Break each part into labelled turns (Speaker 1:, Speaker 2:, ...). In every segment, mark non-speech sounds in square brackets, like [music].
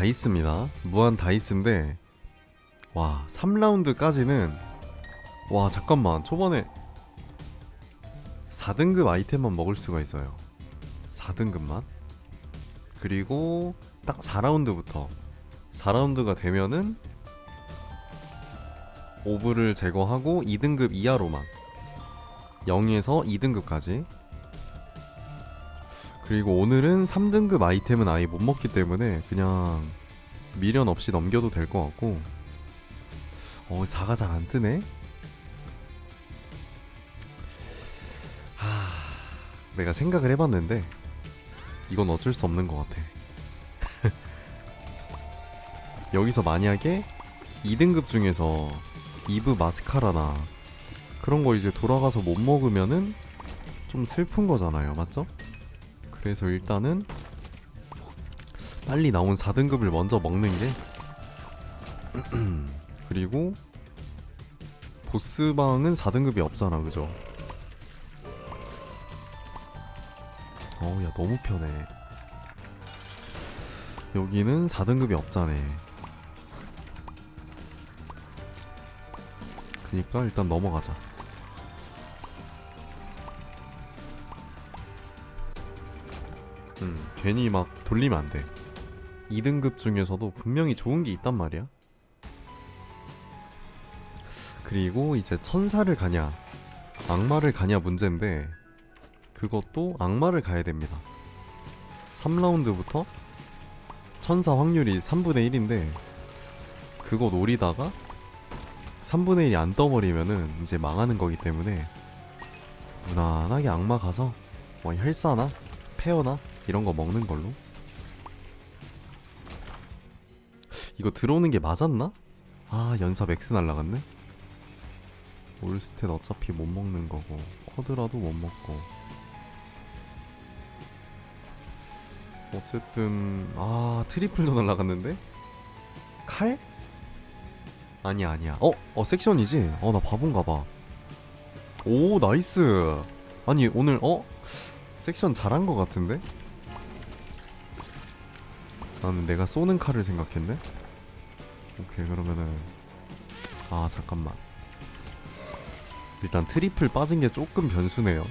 Speaker 1: 다이스입니다. 무한 다이스인데 와 3라운드까지는 와 잠깐만 초반에 4등급 아이템만 먹을 수가 있어요. 4등급만. 그리고 딱 4라운드부터 4라운드가 되면은 오브를 제거하고 2등급 이하로만 0에서 2등급까지 그리고 오늘은 3등급 아이템은 아예 못 먹기 때문에 그냥 미련 없이 넘겨도 될 것 같고. 어 4가 잘 안 뜨네. 하... 내가 생각을 해봤는데 이건 어쩔 수 없는 것 같아. [laughs] 여기서 만약에 2등급 중에서 이브 마스카라나 그런 거 이제 돌아가서 못 먹으면은 좀 슬픈 거잖아요. 맞죠? 그래서 일단은 빨리 나온 4등급을 먼저 먹는 게 [clears throat] 그리고 보스방은 4등급이 없잖아 그죠? 어우 야 너무 편해. 여기는 4등급이 없자네 그니까 일단 넘어가자 음, 괜히 막 돌리면 안 돼. 2등급 중에서도 분명히 좋은 게 있단 말이야. 그리고 이제 천사를 가냐, 악마를 가냐 문제인데, 그것도 악마를 가야 됩니다. 3라운드부터 천사 확률이 3분의 1인데, 그거 노리다가 3분의 1이 안 떠버리면은 이제 망하는 거기 때문에, 무난하게 악마 가서, 뭐 혈사나, 페어나, 이런 거 먹는 걸로. 이거 들어오는 게 맞았나? 아 연사 맥스 날라갔네. 올스탯 어차피 못 먹는 거고 쿼드라도 못 먹고. 어쨌든 아 트리플도 날라갔는데 칼? 아니야 아니야. 어? 어 섹션이지? 어 나 바본가 봐. 오 나이스. 아니 오늘 어? 섹션 잘한 거 같은데? 나는 내가 쏘는 칼을 생각했네. 오케이 그러면은 아 잠깐만. 일단 트리플 빠진 게 조금 변수네요.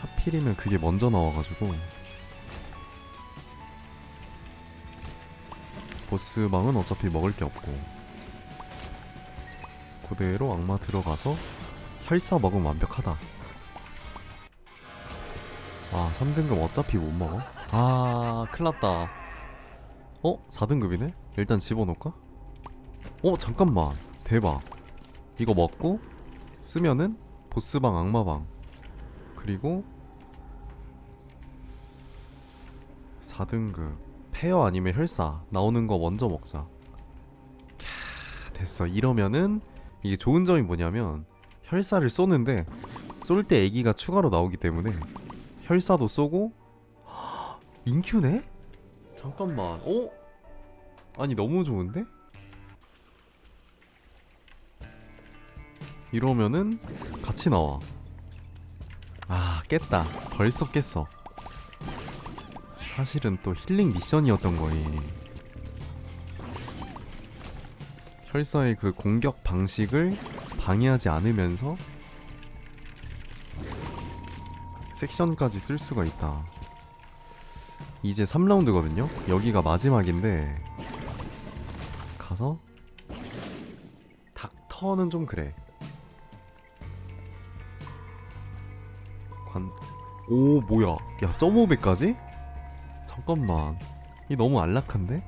Speaker 1: 하필이면 그게 먼저 나와가지고 보스방은 어차피 먹을 게 없고 그대로 악마 들어가서 혈사 먹으면 완벽하다. 아 3등급 어차피 못 먹어? 아 큰일났다. 어? 4등급이네? 일단 집어넣을까? 어 잠깐만. 대박. 이거 먹고 쓰면은 보스방 악마방. 그리고 4등급. 페어 아니면 혈사. 나오는 거 먼저 먹자. 캬, 됐어. 이러면은 이게 좋은 점이 뭐냐면 혈사를 쏘는데 쏠 때 애기가 추가로 나오기 때문에 혈사도 쏘고 인큐네? 잠깐만 어? 아니 너무 좋은데? 이러면은 같이 나와 아 깼다 벌써 깼어 사실은 또 힐링 미션이었던 거임 혈사의 그 공격 방식을 방해하지 않으면서 섹션까지 쓸 수가 있다. 이제 3라운드거든요? 여기가 마지막인데 가서 닥터는 좀 그래. 관... 오 뭐야 야 1.5배까지? 잠깐만 이 너무 안락한데?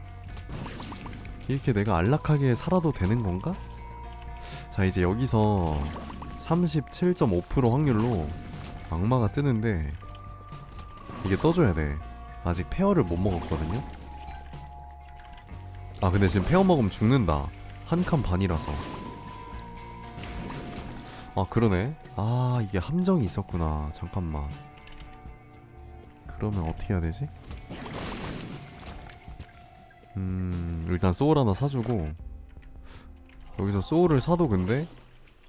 Speaker 1: 이렇게 내가 안락하게 살아도 되는 건가? 자 이제 여기서 37.5% 확률로 악마가 뜨는데 이게 떠줘야 돼. 아직 페어를 못 먹었거든요. 아 근데 지금 페어 먹으면 죽는다. 한 칸 반이라서. 아 그러네. 아 이게 함정이 있었구나. 잠깐만. 그러면 어떻게 해야 되지? 음 일단 소울 하나 사주고 여기서 소울을 사도 근데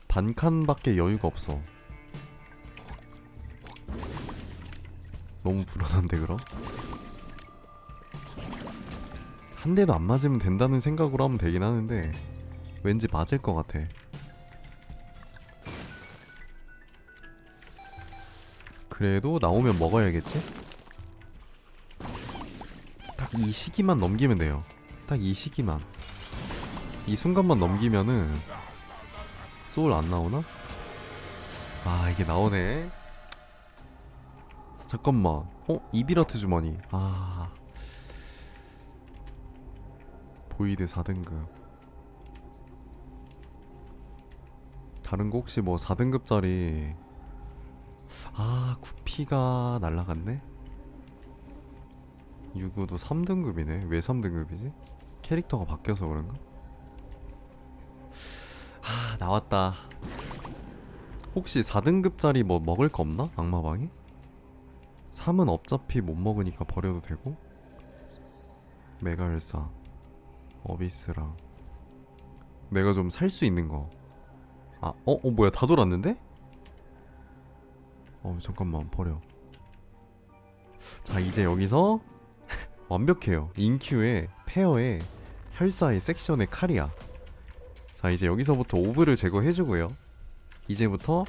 Speaker 1: 반 칸밖에 여유가 없어. 너무 불안한데 그럼? 한 대도 안 맞으면 된다는 생각으로 하면 되긴 하는데 왠지 맞을 것 같아. 그래도 나오면 먹어야겠지? 딱 이 시기만 넘기면 돼요. 딱 이 시기만. 이 순간만 넘기면은 소울 안 나오나? 아 이게 나오네. 잠깐만. 어? 이비라트 주머니. 아. 보이드 4등급. 다른 거 혹시 뭐 4등급짜리 아 구피가 날라갔네 유구도 3등급이네 왜 3등급이지? 캐릭터가 바뀌어서 그런가? 아 나왔다 혹시 4등급짜리 뭐 먹을 거 없나? 악마방에? 3은 어차피 못 먹으니까 버려도 되고 메가열사 어비스랑 내가 좀 살 수 있는 거 아, 어? 어 뭐야 다 돌았는데? 어 잠깐만 버려 자 이제 여기서 [laughs] 완벽해요 인큐에 페어에 혈사의 섹션의 칼이야 자 이제 여기서부터 오브를 제거해주고요 이제부터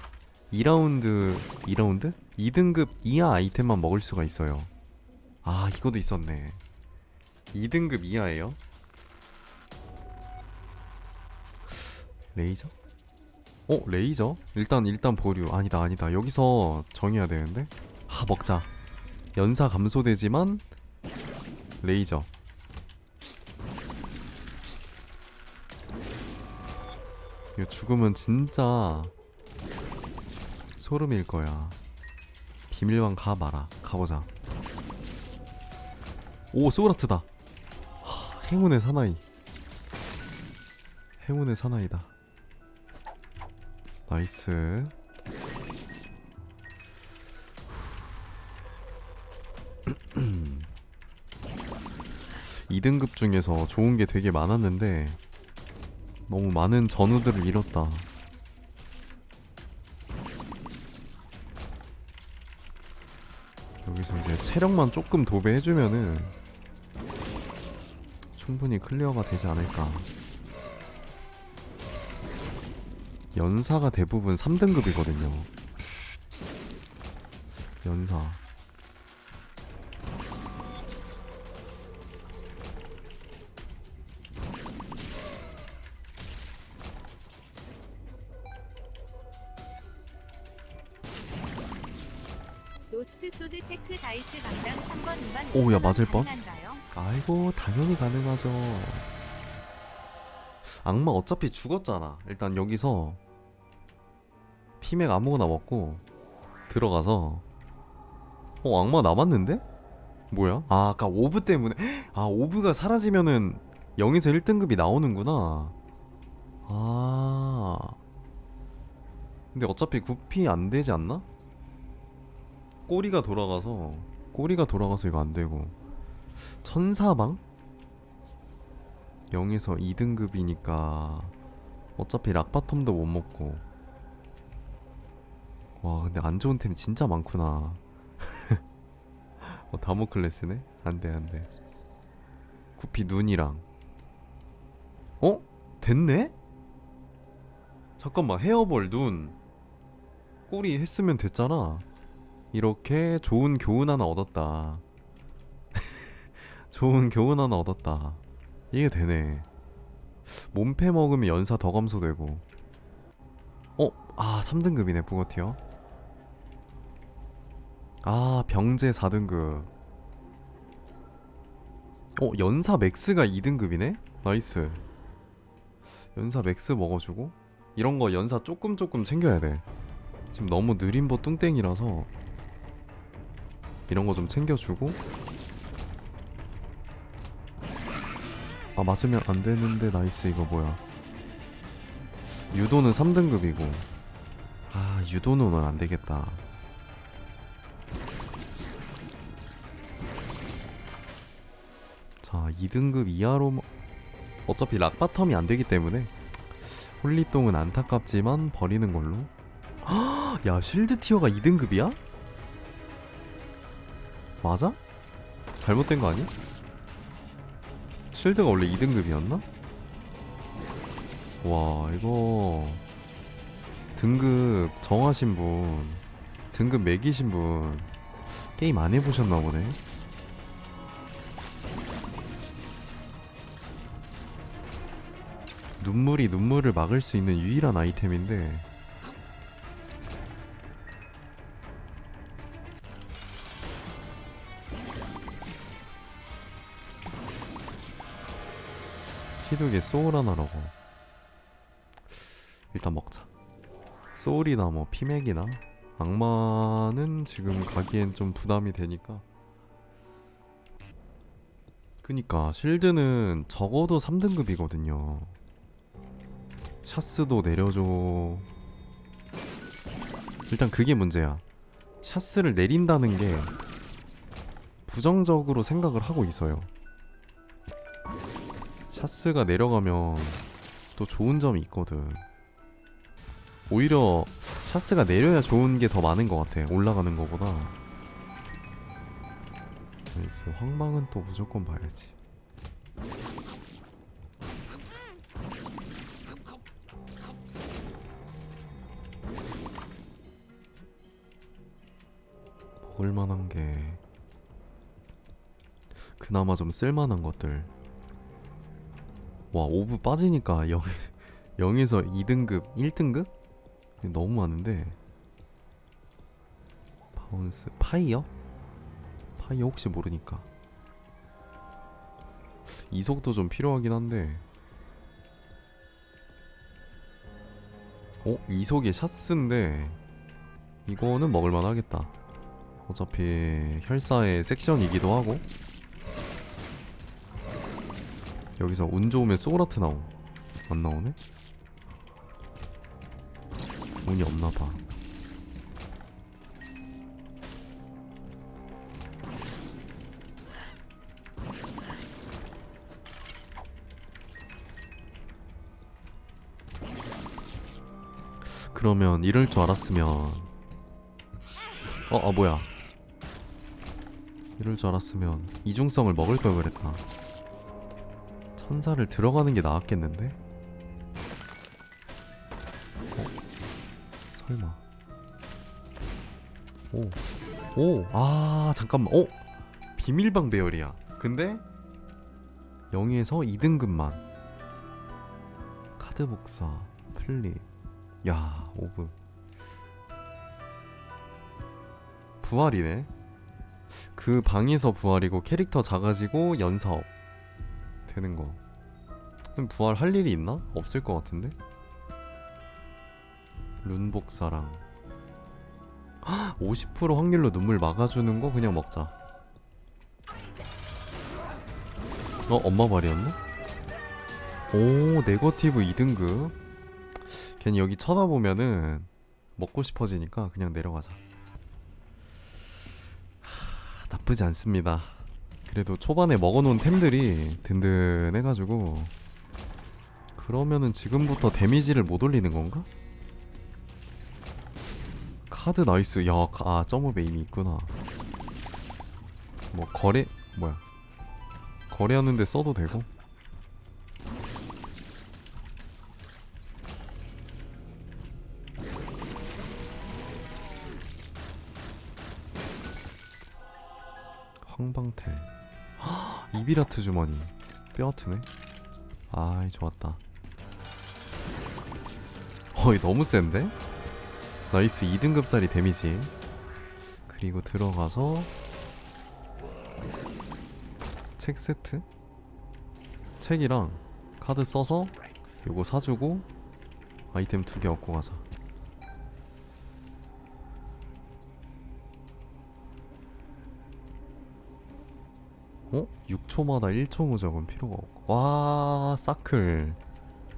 Speaker 1: 2라운드 2라운드? 2등급 이하 아이템만 먹을 수가 있어요. 아 이것도 있었네. 2등급 이하예요? 레이저? 어 레이저? 일단 일단 보류. 아니다 아니다. 여기서 정해야 되는데? 아 먹자. 연사 감소되지만 레이저. 이거 죽으면 진짜 소름일 거야 비밀방 가 마라. 가보자. 오 소라트다. 하, 행운의 사나이. 행운의 사나이다. 나이스. [clears throat] 2등급 중에서 좋은 게 되게 많았는데 너무 많은 전우들을 잃었다 여기서 이제 체력만 조금 도배해주면은 충분히 클리어가 되지 않을까 연사가 대부분 3등급이거든요. 연사.
Speaker 2: 로스트 소드 테크 다이스 강당 3번 2만
Speaker 1: 오, 야, 맞을 뻔. 아이고 당연히 가능하죠. 악마 어차피 죽었잖아. 일단 여기서 피맥 아무거나 먹고 들어가서 어 악마 남았는데? 뭐야? 아 아까 오브 때문에 [gasps] 아 오브가 사라지면은 0에서 1등급이 나오는구나. 아 근데 어차피 구피 안 되지 않나? 꼬리가 돌아가서 꼬리가 돌아가서 이거 안 되고 천사방? 0에서 2등급이니까 어차피 락바텀도 못 먹고 와 근데 안 좋은 템 진짜 많구나 [laughs] 어, 다모클레스네? 안돼 안돼 구피 눈이랑 어? 됐네? 잠깐만 헤어볼 눈 꼬리 했으면 됐잖아 이렇게 좋은 교훈 하나 얻었다 [laughs] 좋은 교훈 하나 얻었다. 이게 되네. 몸패 먹으면 연사 더 감소되고. 어? 아 3등급이네 부거티어. 아 병제 4등급. 어 연사 맥스가 2등급이네? 나이스. 연사 맥스 먹어주고 이런 거 연사 조금 조금 챙겨야 돼. 지금 너무 버 뚱땡이라서 이런 거 좀 챙겨주고. 아 맞으면 안 되는데 나이스 이거 뭐야. 유도는 3등급이고. 아 유도는 안 되겠다. 자 2등급 이하로 뭐- 어차피 락바텀이 안 되기 때문에. 홀리똥은 안타깝지만 버리는 걸로. 헉, [gasps] 야 실드 티어가 2등급이야? 맞아? 잘못된 거 아니? 실드가 원래 2등급이었나? 와 이거 등급 정하신 분 등급 매기신 분 게임 안 해보셨나 보네 눈물이 눈물을 막을 수 있는 유일한 아이템인데 키두개 소울 하나라고. 일단 먹자. 소울이나 뭐 피맥이나? 악마는 지금 가기엔 좀 부담이 되니까. 그니까 실드는 적어도 3등급이거든요. 샤스도 내려줘. 일단 그게 문제야. 샤스를 내린다는 게 부정적으로 생각을 하고 있어요 샤스가 내려가면 또 좋은 점이 있거든. 오히려 샤스가 내려야 좋은 게 더 많은 것 같아. 올라가는 거보다. 나이스. 황방은 또 무조건 봐야지. 먹을 만한 게 그나마 좀 쓸만한 것들. 와 오브 빠지니까 0, 0에서 2등급 1등급? 너무 많은데 바운스 파이어? 파이어 혹시 모르니까 이속도 좀 필요하긴 한데 어? 이속이 샷스인데 이거는 먹을만 하겠다 어차피 혈사의 섹션이기도 하고 여기서 운 좋으면 소울아트 나옴. 안 나오네? 운이 없나봐. 그러면 이럴 줄 알았으면 어, 아 뭐야. 이럴 줄 알았으면 이중성을 먹을 걸 그랬다 천사를 들어가는 게 나았겠는데? 어? 설마. 오. 오. 아, 잠깐만. 어? 비밀방 배열이야. 근데 0에서 2등급만. 카드 복사. 플립. 야, 오브. 부활이네. 그 방에서 부활이고 캐릭터 작아지고 연사업. 되는 거. 부활할 일이 있나? 없을 것 같은데? 룬복사랑 50% 확률로 눈물 막아주는 거 그냥 먹자. 어 엄마 말이었나? 오 네거티브 2등급. 괜히 여기 쳐다보면은 먹고 싶어지니까 그냥 내려가자. 하, 나쁘지 않습니다. 그래도 초반에 먹어놓은 템들이 든든해가지고 그러면은 지금부터 데미지를 못 올리는 건가? 카드 나이스. 야, 가- 아 점업에 이미 있구나. 뭐 거래 뭐야. 거래하는데 써도 되고. 황방텔. [gasps] 이비라트 주머니. 뼈아트네. 아이 좋았다 어이 너무 센데? 나이스 2등급짜리 데미지. 그리고 들어가서 책 세트? 책이랑 카드 써서 요거 사주고 아이템 두 개 얻고 가자. 어? 6초마다 1초 무적은 필요가 없고. 와 사클.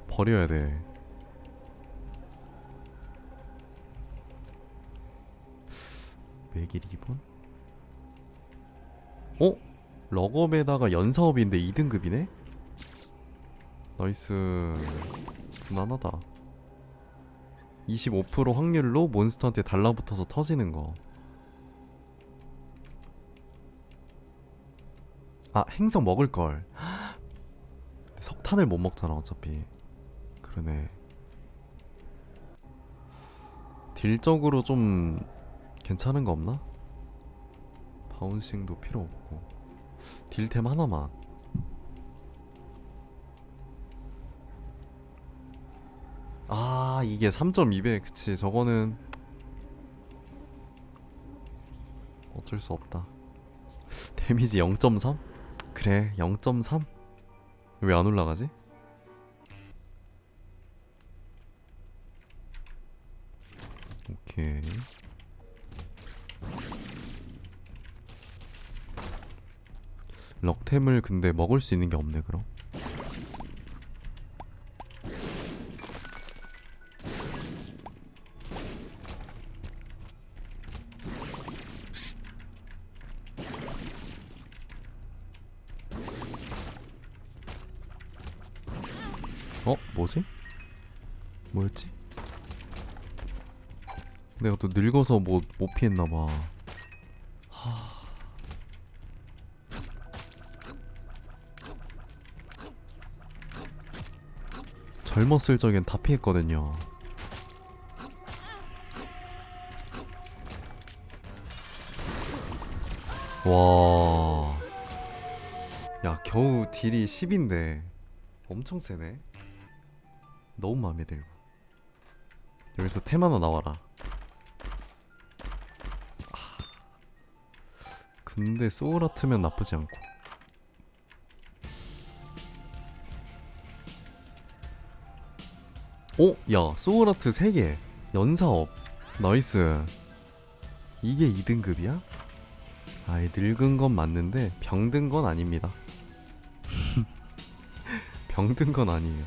Speaker 1: 버려야 돼 매길 2번? 어? 럭업에다가 연사업인데 2등급이네? 나이스 무난하다 25% 확률로 몬스터한테 달라붙어서 터지는 거 아 행성 먹을 걸 [gasps] 석탄을 못 먹잖아 어차피 그러네 딜적으로 좀 괜찮은 거 없나? 바운싱도 필요 없고 딜템 하나만 아 이게 3.2배 그치 저거는 어쩔 수 없다 데미지 0.3? 그래 0.3? 왜 안 올라가지? 럭템을 근데 먹을 수 있는 게 없네 그럼 어? 뭐지? 뭐였지? 내가 또 늙어서 뭐 못 피했나봐 젊었을 적엔 다 피했거든요. 와... 야 겨우 딜이 10인데 엄청 세네. 너무 마음에 들고. 여기서 템 하나 나와라. 아. 근데 소울아트면 나쁘지 않고 어? 야 소울아트 3개. 연사업. 나이스. 이게 2등급이야? 아이 늙은 건 맞는데 병든 건 아닙니다. [laughs] 병든 건 아니에요.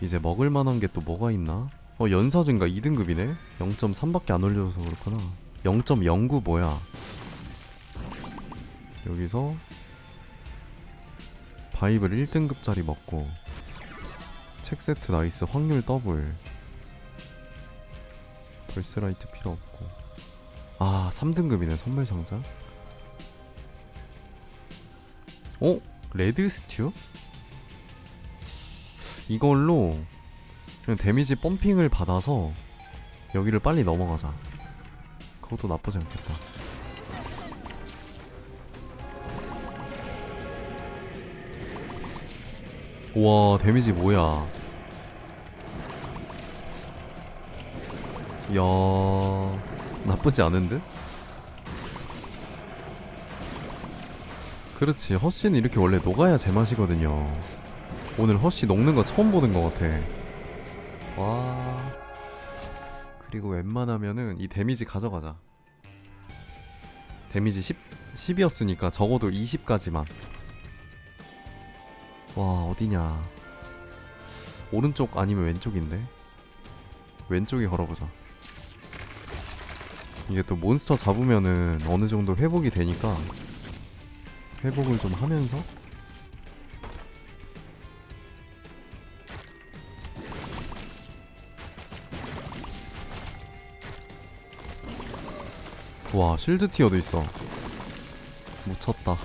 Speaker 1: 이제 먹을 만한 게 또 뭐가 있나? 어 연사 증가 2등급이네? 0.3밖에 안 올려서 그렇구나. 0.09 뭐야? 여기서 바이블 1등급짜리 먹고 책 세트 나이스 확률 더블. 벌스라이트 필요 없고. 아 3등급이네 선물 상자. 어? 레드 스튜? 이걸로 그냥 데미지 펌핑을 받아서 여기를 빨리 넘어가자. 그것도 나쁘지 않겠다. 우와 데미지 뭐야 이야 나쁘지 않은 듯? 그렇지 허쉬는 이렇게 원래 녹아야 제맛이거든요. 오늘 허쉬 녹는 거 처음 보는 것 같아. 와. 그리고 웬만하면은 이 데미지 가져가자. 데미지 10, 10이었으니까 적어도 20까지만. 와 어디냐. 오른쪽 아니면 왼쪽인데? 왼쪽에 걸어보자 이게 또 몬스터 잡으면은 어느 정도 회복이 되니까 회복을 좀 하면서 와 실드 티어도 있어. 묻혔다.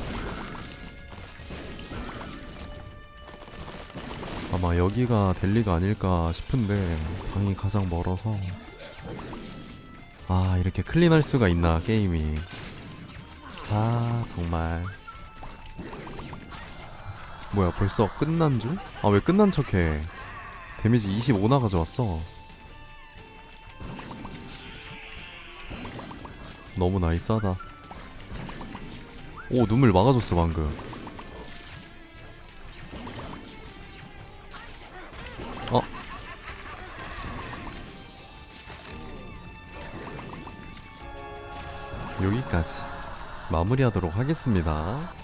Speaker 1: 아마 여기가 델리가 아닐까 싶은데 방이 가장 멀어서 아 이렇게 클린할 수가 있나 게임이. 아 정말. 뭐야 벌써 끝난 줄? 아 왜 끝난 척해? 데미지 25나 가져왔어. 너무 나이스하다. 오 눈물 막아줬어 방금 여기까지 마무리하도록 하겠습니다